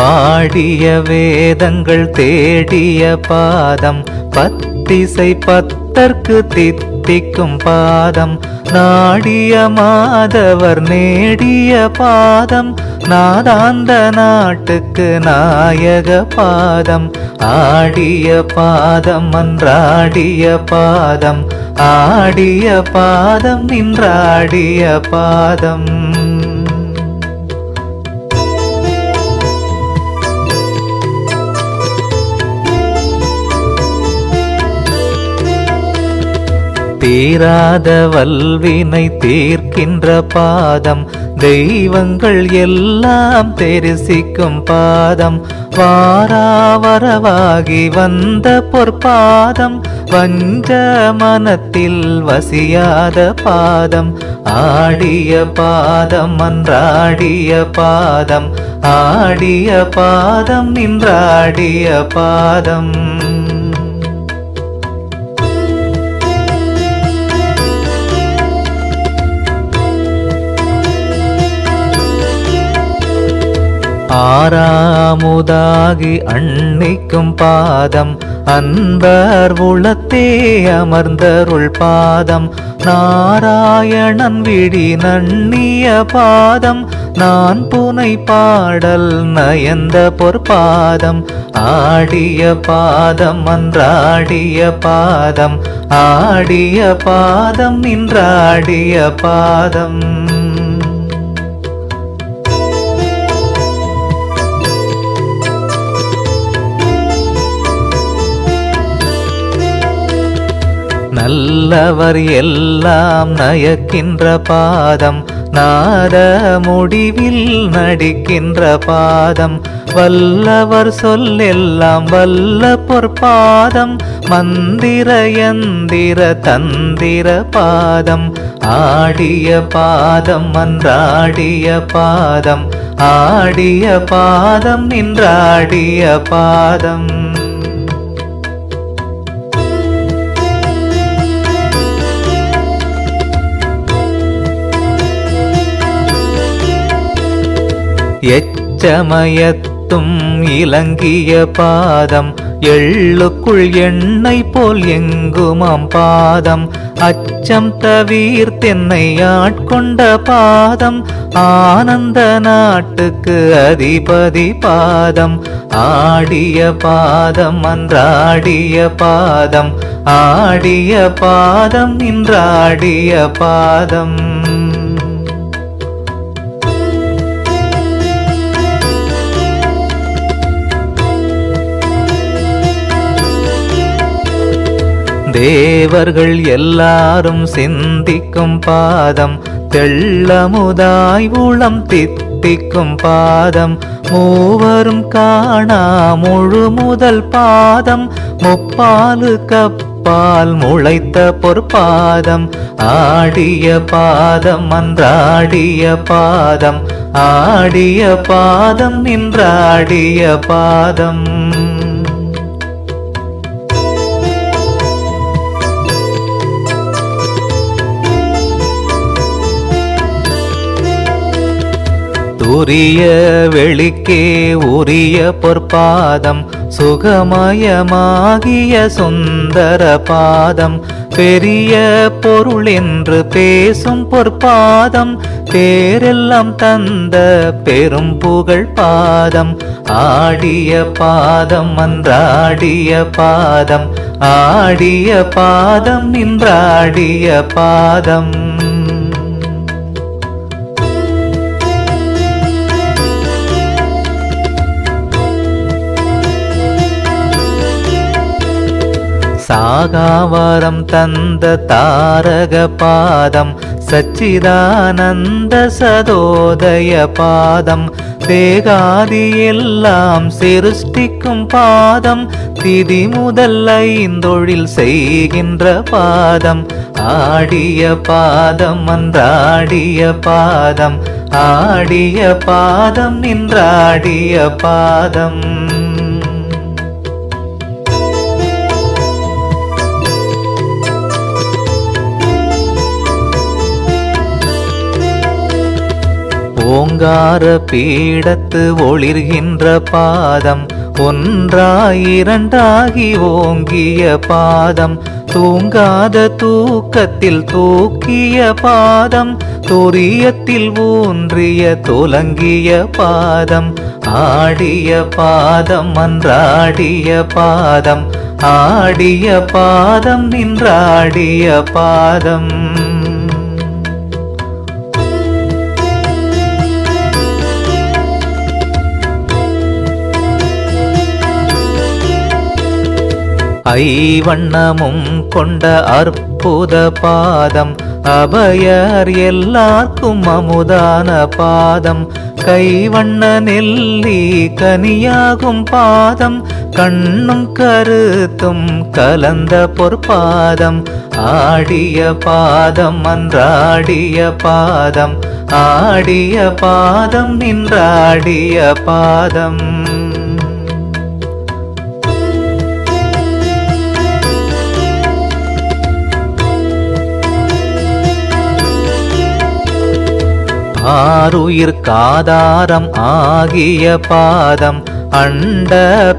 பாடிய வேதங்கள் தேடிய பாதம் பத்திசை பத்தர்க்கு தித்திக்கும் பாதம். நாடிய மாதவர் நேடிய பாதம். நாதாந்த நாட்டுக்கு நாயக பாதம். ஆடிய பாதம் அன்றாடிய பாதம். ஆடிய பாதம் நின்றாடிய பாதம். தீராத வல்வினை தீர்க்கின்ற பாதம் தெய்வங்கள் எல்லாம் தெரிசிக்கும் பாதம் வாராவரவாகி வந்த பொற்பாதம் வஞ்ச மனத்தில் வசியாத பாதம் ஆடிய பாதம் அன்றாடிய பாதம் ஆடிய பாதம் நின்றாடிய பாதம். ஆறாமுதாகி அன்னிக்கும் பாதம். அன்பர் உளத்தே அமர்ந்தருள் பாதம். நாராயணன் விடி நன்னிய பாதம். நான் புனை பாடல் நயந்த பொற்பாதம். ஆடிய பாதம் அன்றாடிய பாதம். ஆடிய பாதம் நின்றாடிய பாதம். நல்லவர் எல்லாம் நயக்கின்ற பாதம் நாத முடிவில் நடிக்கின்ற பாதம். வல்லவர் சொல்லெல்லாம் வல்ல பொற்பாதம் மந்திர எந்திர தந்திர பாதம். ஆடிய பாதம் மன்றாடிய பாதம் ஆடிய பாதம் நின்றாடிய பாதம். எச்சமயத்தும் இலங்கிய பாதம். எள்ளுக்குள் எண்ணெய் போல் எங்குமாம் பாதம். அச்சம் தவிர்த்தென்னை ஆட்கொண்ட பாதம். ஆனந்த நாட்டுக்கு அதிபதி பாதம். ஆடிய பாதம் அன்றாடிய பாதம். ஆடிய பாதம் நின்றாடிய பாதம். தேவர்கள் எல்லாரும் சிந்திக்கும் பாதம் தெள்ளமுதாய் உளம் தித்திக்கும் பாதம் மூவரும் காணா முழு முதல் பாதம் முப்பாலு கப்பால் முளைத்த பொற்பாதம் ஆடிய பாதம் அன்றாடிய பாதம் ஆடிய பாதம் நின்றாடிய பாதம். உரிய வெளிக்கே உரிய பொற்பாதம் சுகமயமாகிய சுந்தர பாதம். பெரிய பொருள் என்று பேசும் பொற்பாதம் பேரெல்லாம் தந்த பெரும் புகழ் பாதம். ஆடிய பாதம் அன்றாடிய பாதம் ஆடிய பாதம் நின்றாடிய பாதம். சாகாவரம் தந்த தாரக பாதம் சச்சிதானந்த சதோதய பாதம் தேகாதி எல்லாம் சிருஷ்டிக்கும் பாதம் திதி முதல் ஐந்தொழில் செய்கின்ற பாதம் ஆடிய பாதம் அன்றாடிய பாதம் ஆடிய பாதம் நின்றாடிய பாதம். ஓங்கார பீடத்து ஒளிர்கின்ற பாதம் ஒன்றாயிரண்டாகி ஓங்கிய பாதம். தூங்காத தூக்கத்தில் தூக்கிய பாதம் துரியத்தில் ஊன்றிய துலங்கிய பாதம். ஆடிய பாதம் அன்றாடிய பாதம் ஆடிய பாதம் நின்றாடிய பாதம். ஐவண்ணமும் கொண்ட அற்புத பாதம் அபயர் எல்லார்க்கும் அமுதான பாதம். கைவண்ண நெல்லி கனியாகும் பாதம் கண்ணும் கருத்தும் கலந்த பொற்பாதம். ஆடிய பாதம் அன்றாடிய பாதம் ஆடிய பாதம் நின்றாடிய பாதம். ஆறுயிர் காதாரம் ஆகிய பாதம் அண்ட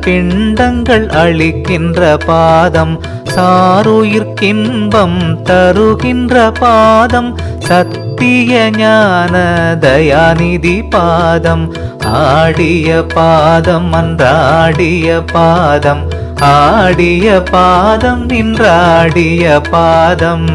பிண்டங்கள் அளிக்கின்ற பாதம் சாருயிர்க்கின்பம் தருகின்ற பாதம் சத்திய ஞான தயாநிதி பாதம் ஆடிய பாதம் அன்றாடிய பாதம் ஆடிய பாதம் நின்றாடிய பாதம்.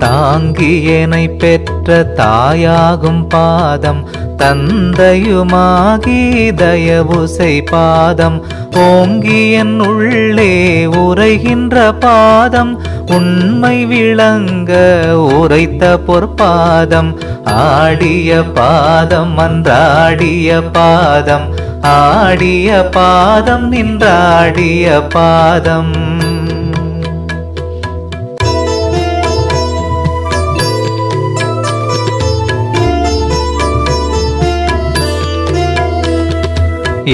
தாங்கியனை பெற்ற தாயாகும் பாதம் தந்தையுமாகி தயவுசை பாதம். ஓங்கியன் உள்ளே உரைகின்ற பாதம் உண்மை விளங்க உரைத்த பொற்பாதம். ஆடிய பாதம் அன்றாடிய பாதம் ஆடிய பாதம் நின்றாடிய பாதம்.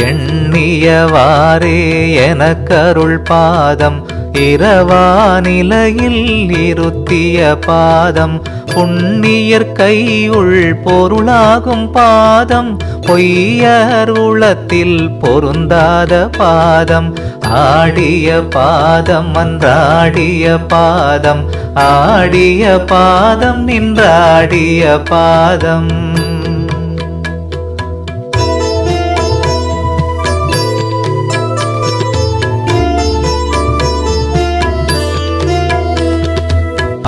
எண்ணியவாறே எனக்கருள் பாதம். இரவா நிலையில் இருத்திய பாதம். புண்ணியர் கையுள் பொருளாகும் பாதம். பொய்யர் உளத்தில் பொருந்தாத பாதம். ஆடிய பாதம் அன்றாடிய பாதம். ஆடிய பாதம் நின்றாடிய பாதம்.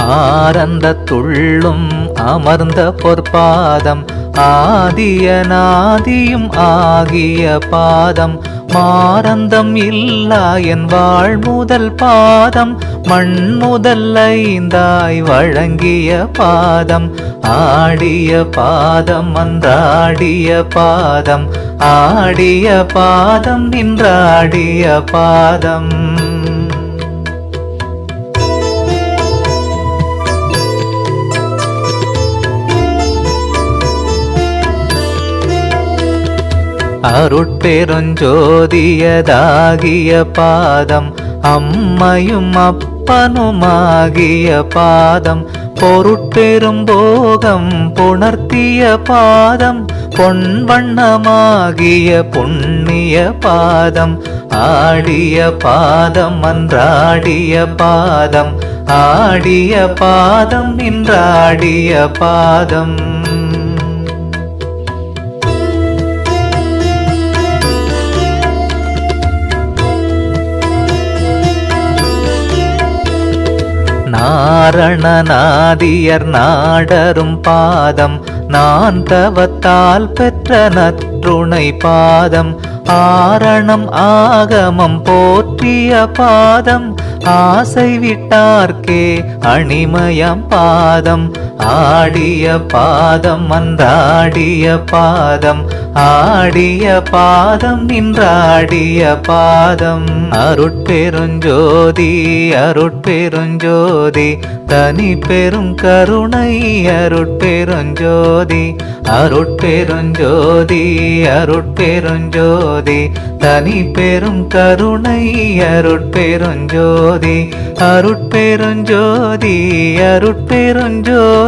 ஆரந்த துள்ளும் அமர்ந்த பொற்பாதம் ஆதிய நாதியும் ஆகிய பாதம். மாரந்தம் இல்லா என் வாழ் முதல் பாதம் மண் முதல் ஐந்தாய் வழங்கிய பாதம். ஆடிய பாதம் அன்றாடிய பாதம் ஆடிய பாதம் நின்றாடிய பாதம். அருட்பெருஞ்சோதியதாகிய பாதம் அம்மையும் அப்பனுமாகிய பாதம் பொருட்பெரும் போகம் புணர்த்திய பாதம் பொன்வண்ணமாகிய புண்ணிய பாதம் ஆடிய பாதம் அன்றாடிய பாதம் ஆடிய பாதம் நின்றாடிய பாதம். நாரணநாதியர் நாடரும் பாதம் நான் தவத்தால் பெற்ற நற்றுணை பாதம். ஆரணம் ஆகமம் போற்றிய பாதம் ஆசை விட்டார்க்கே அணிமயம் பாதம். ஆடிய பாதம் மன்றாடிய பாதம் ஆடிய பாதம் நின்றாடிய பாதம். அருட்பெருஞ்சோதி அருட்பெருஞ்சோதி தனி பெரும் கருணை அருட்பெருஞ்சோதி அருட்பெருஞ்சோதி அருட்பெருஞ்சோதி தனி பெரும் கருணை அருட்பெருஞ்சோதி அருட்பெருஞ்சோதி அருட்பெருஞ்சோதி.